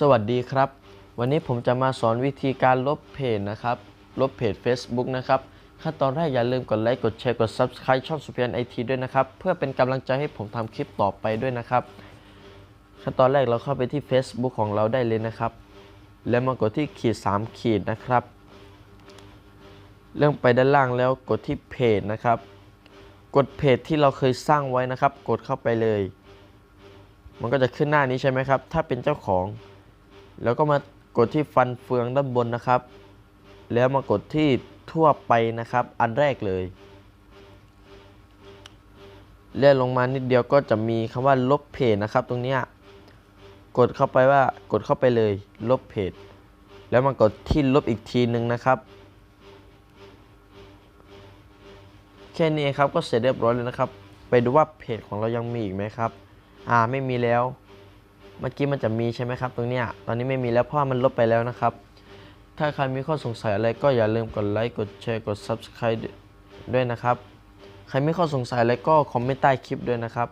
สวัสดีครับ วันนี้ผมจะมาสอนวิธีการลบเพจนะครับ ลบเพจ Facebook นะครับ ขั้นตอนแรกอย่าลืมกดไลค์ กดแชร์ กด Subscribe ช่องสุเพียนไอทีด้วยนะครับ เพื่อเป็นกำลังใจให้ผมทำคลิปต่อไปด้วยนะครับ ขั้นตอนแรกเราเข้าไปที่ Facebook ของเราได้เลยนะครับ แล้วมากดที่ขีด 3 ขีดนะครับเรื่องไปด้านล่างแล้วกดที่เพจนะครับ กดเพจที่เราเคยสร้างไว้นะครับ กดเข้าไปเลยมันก็จะขึ้นหน้านี้ใช่ไหมครับ ถ้าเป็นเจ้าของ แล้วก็มากดที่ฟันเฟืองด้านบนนะครับ แล้วมากดที่ทั่วไปนะครับ อันแรกเลยเลื่อนลงมานิดเดียวก็จะมีคำว่าลบเพจนะครับ ตรงเนี้ยกดเข้าไปว่ากดเข้าไปเลย ลบเพจ แล้วมากดที่ลบอีกทีหนึ่งนะครับ แค่นี้ครับก็เสร็จเรียบร้อยแล้วนะครับ ไปดูว่าเพจของเรายังมีอีกไหมครับ อ่าไม่มีแล้ว เมื่อกี้มันจะมีใช่ไหมครับ ตรงเนี้ยตอนนี้ไม่มีแล้วเพราะมันลบไปแล้วนะครับ ถ้าใครมีข้อสงสัยอะไรก็อย่าลืมกดไลค์กดแชร์กด Subscribe ด้วยนะครับ ใครมีข้อสงสัยอะไรก็คอมเมนต์ใต้คลิปด้วยนะครับ